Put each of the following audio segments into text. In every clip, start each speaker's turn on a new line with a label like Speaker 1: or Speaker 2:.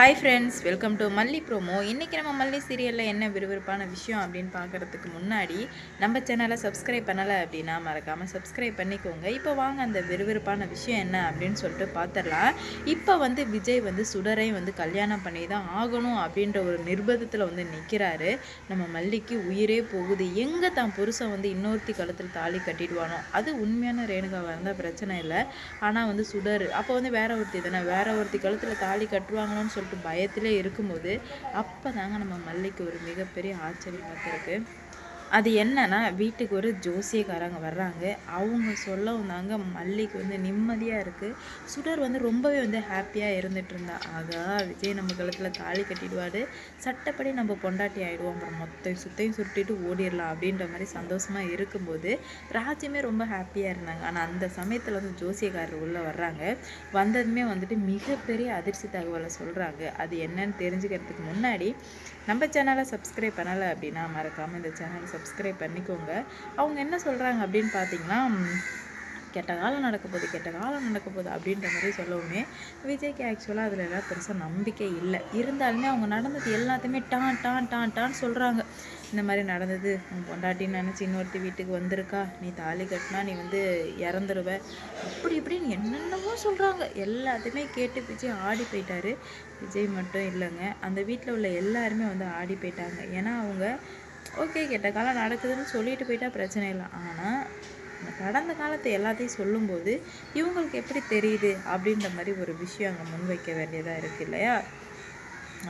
Speaker 1: Hi friends welcome to Malli promo இன்றைக்கி நம்ம மல்லி சீரியலில் என்ன விறுவிறுப்பான விஷயம் அப்படின்னு பார்க்குறதுக்கு முன்னாடி நம்ம சேனலை சப்ஸ்கிரைப் பண்ணலை அப்படின்னா மறக்காமல் சப்ஸ்கிரைப் பண்ணிக்கோங்க. இப்போ வாங்க அந்த விறுவிறுப்பான விஷயம் என்ன அப்படின்னு சொல்லிட்டு பார்த்துடலாம். இப்போ வந்து விஜய் வந்து சுடரையும் வந்து கல்யாணம் பண்ணி தான் ஆகணும் அப்படின்ற ஒரு நிர்பந்தத்தில் வந்து நிற்கிறாரு நம்ம மல்லிக்கு உயிரே போகுது. எங்கே தான் புருஷன் வந்து இன்னொருத்தி கழுத்தில் தாலி கட்டிடுவானோ? அது உண்மையான ரேணுகாவாக இருந்தால் பிரச்சனை இல்லை. ஆனால் வந்து சுடர் அப்போ வந்து வேற ஒருத்தி தானே? வேற ஒருத்தி கழுத்தில் தாலி கட்டுவாங்களோன்னு சொல்லிட்டு பயத்திலே இருக்கும்போது அப்போ தாங்க நம்ம மல்லிக்கு ஒரு மிகப்பெரிய ஆச்சரியம் பார்த்துருக்கு அது என்னன்னா வீட்டுக்கு ஒரு ஜோசியக்காரங்க வர்றாங்க. அவங்க சொல்ல வந்தாங்க மல்லிக்கு வந்து நிம்மதியாக இருக்குது சுடர் வந்து ரொம்பவே வந்து ஹாப்பியாக இருந்துட்டு இருந்தா. ஆகா விஜய் நம்ம கழுத்தில் தாலி கட்டிடுவாரு. சட்டப்படி நம்ம பொண்டாட்டி ஆகிடுவோம் அப்புறம் மொத்த சுத்தையும் சுருட்டிட்டு ஓடிடலாம் அப்படின்ற மாதிரி சந்தோஷமாக இருக்கும்போது ராஜ்யமே ரொம்ப ஹாப்பியாக இருந்தாங்க. ஆனால் அந்த சமயத்தில் வந்து ஜோசியக்காரர் உள்ளே வர்றாங்க. வந்ததுமே வந்துட்டு மிகப்பெரிய அதிர்ச்சி தகவலை சொல்கிறாங்க அது என்னன்னு தெரிஞ்சுக்கிறதுக்கு முன்னாடி நம்ம சேனலை சப்ஸ்கிரைப் பண்ணலை அப்படின்னா மறக்காமல் இந்த சேனலை சப்ஸ்கிரைப் பண்ணிக்கோங்க. அவங்க என்ன சொல்கிறாங்க அப்படின்னு பார்த்தீங்கன்னா கெட்ட காலம் நடக்க போகுது கெட்ட காலம் நடக்க போகுது அப்படின்ற மாதிரி சொல்லவுமே விஜய்க்கு ஆக்சுவலாக அதில் எல்லாம் பெருசாக நம்பிக்கை இல்லை. இருந்தாலுமே அவங்க நடந்தது எல்லாத்தையுமே டான் டான் டான் டான் சொல்கிறாங்க இந்த மாதிரி நடந்தது உன் பொண்டாட்டின்னு நினச்சி இன்னொருத்தி வீட்டுக்கு வந்திருக்கா நீ தாலி கட்டினா நீ வந்து இறந்துருவ. அப்படி இப்படின்னு என்னென்னமோ சொல்கிறாங்க எல்லாத்தையுமே கேட்டு விஜய் ஆடி போயிட்டாரு. விஜய் மட்டும் இல்லைங்க அந்த வீட்டில் உள்ள எல்லாருமே வந்து ஆடி போயிட்டாங்க. ஏன்னா அவங்க ஓகே கெட்ட காலம் நடக்குதுன்னு சொல்லிட்டு போயிட்டா பிரச்சனை இல்லை. ஆனால் இந்த கடந்த காலத்தை எல்லாத்தையும் சொல்லும்போது இவங்களுக்கு எப்படி தெரியுது அப்படின்ற மாதிரி ஒரு விஷயம் அங்கே முன்வைக்க வேண்டியதாக இருக்குது இல்லையா?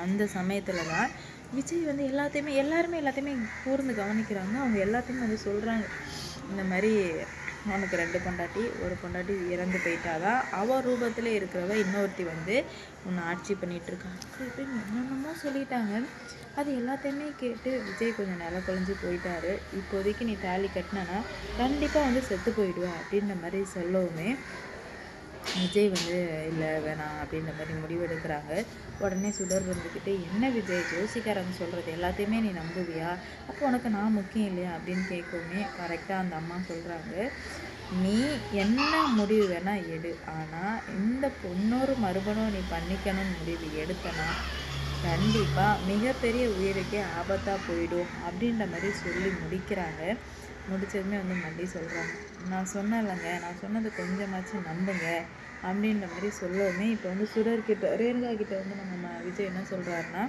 Speaker 1: அந்த சமயத்தில் தான் விஜய் வந்து எல்லாத்தையுமே எல்லாருமே எல்லாத்தையுமே கூர்ந்து கவனிக்கிறாங்க. அவங்க எல்லாத்தையுமே வந்து சொல்கிறாங்க இந்த மாதிரி உனக்கு ரெண்டு பொண்டாட்டி ஒரு பொண்டாட்டி இறந்து போயிட்டாதான் அவ ரூபத்தில் இருக்கிறவ இன்னொருத்தி வந்து உன்னை ஆட்சி பண்ணிட்டு அப்படின்னு அப்படி என்னென்னமோ சொல்லிட்டாங்க. அது எல்லாத்தையுமே கேட்டு விஜய் கொஞ்சம் நில குழஞ்சி போயிட்டாரு. இப்போதைக்கு நீ தாலி கட்டினா கண்டிப்பாக வந்து செத்து போயிடுவ அப்படின்ற மாதிரி சொல்லவுமே விஜய் வந்து இல்லை வேணாம் அப்படின்ற மாதிரி முடிவெடுக்கிறாங்க. உடனே சுடர் வந்துக்கிட்டு என்ன விஜய் ஜோசிக்காரங்க சொல்கிறது எல்லாத்தையுமே நீ நம்புவியா? அப்போ உனக்கு நான் முக்கியம் இல்லையா? அப்படின்னு கேட்கவுமே கரெக்டாக அந்த அம்மா சொல்கிறாங்க நீ என்ன முடிவு வேணால் எடு. ஆனால் இந்த பொண்ணொரு மறுபணம் நீ பண்ணிக்கணும்னு முடிவு எடுத்தனா கண்டிப்பாக மிகப்பெரிய உயிருக்கே ஆபத்தாக போயிடும் அப்படின்ற மாதிரி சொல்லி முடிக்கிறாங்க. முடிச்சதுமே வந்து மல்லி சொல்கிறாங்க நான் சொன்னேன்லங்க நான் சொன்னது கொஞ்சமாச்சும் நம்புங்க அப்படின்ற மாதிரி சொல்லவுமே இப்போ வந்து சுடர்கிட்ட ரேணுகா கிட்ட வந்து நம்ம விஜய் என்ன சொல்கிறாருன்னா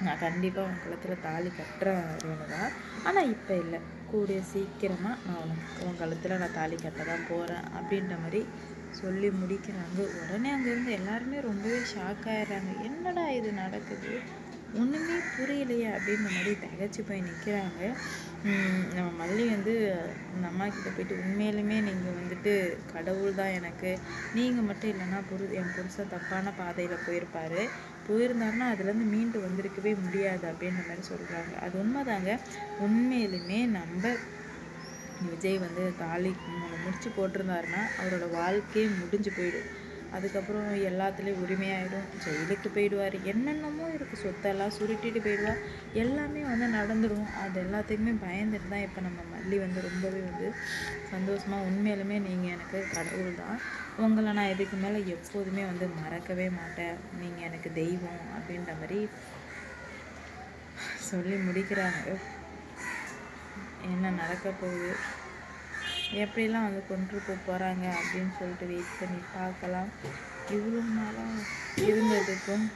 Speaker 1: நான் கண்டிப்பாக உன் கழுத்தில் தாலி கட்டுறேன் ரேணுகா. ஆனால் இப்போ இல்லை. கூடிய சீக்கிரமாக நான் உனக்கு உன் கழுத்தில் நான் தாலி கட்ட தான் போகிறேன் அப்படின்ற மாதிரி சொல்லி முடிக்கிறாங்க. உடனே அங்கேருந்து எல்லாருமே ரொம்பவே ஷாக் ஆயிடுறாங்க. என்னடா இது நடக்குது? ஒன்றுமே புரியலையே அப்படின்ற மாதிரி தகச்சு போய் நிற்கிறாங்க நம்ம மல்லி வந்து இந்த அம்மா கிட்ட போயிட்டு உண்மையிலுமே நீங்கள் வந்துட்டு கடவுள் தான் எனக்கு. நீங்கள் மட்டும் இல்லைன்னா புரு என் புருஷன் தப்பான பாதையில் போயிருப்பாரு. போயிருந்தாருன்னா அதுலேருந்து மீண்டு வந்திருக்கவே முடியாது அப்படின்ற மாதிரி சொல்கிறாங்க அது உண்மைதாங்க. உண்மையிலுமே நம்ம விஜய் வந்து தாலி முடிச்சு போட்டிருந்தாருன்னா அவரோட வாழ்க்கையே முடிஞ்சு போயிடும். அதுக்கப்புறம் எல்லாத்துலேயும் உரிமையாயிடும். ஜெயிலுக்கு போயிடுவார். என்னென்னமோ இருக்குது சொத்தெல்லாம் சுருட்டிட்டு போயிடுவார் எல்லாமே வந்து நடந்துடும் அது எல்லாத்துக்குமே பயந்துட்டு தான் இப்போ நம்ம மல்லி வந்து ரொம்பவே வந்து சந்தோஷமாக உண்மையிலுமே நீங்கள் எனக்கு கடவுள் தான் உங்களை நான் இதுக்கு மேலே எப்போதுமே வந்து மறக்கவே மாட்டேன். நீங்கள் எனக்கு தெய்வம் அப்படின்ற மாதிரி சொல்லி முடிக்கிறாங்க. என்ன நடக்க போகுது? எப்படிலாம் வந்து கொண்டு போக போகிறாங்க அப்படின்னு சொல்லிட்டு வெயிட் பண்ணி பார்க்கலாம். இவ்வளோ நாளாக இருந்ததுக்கும்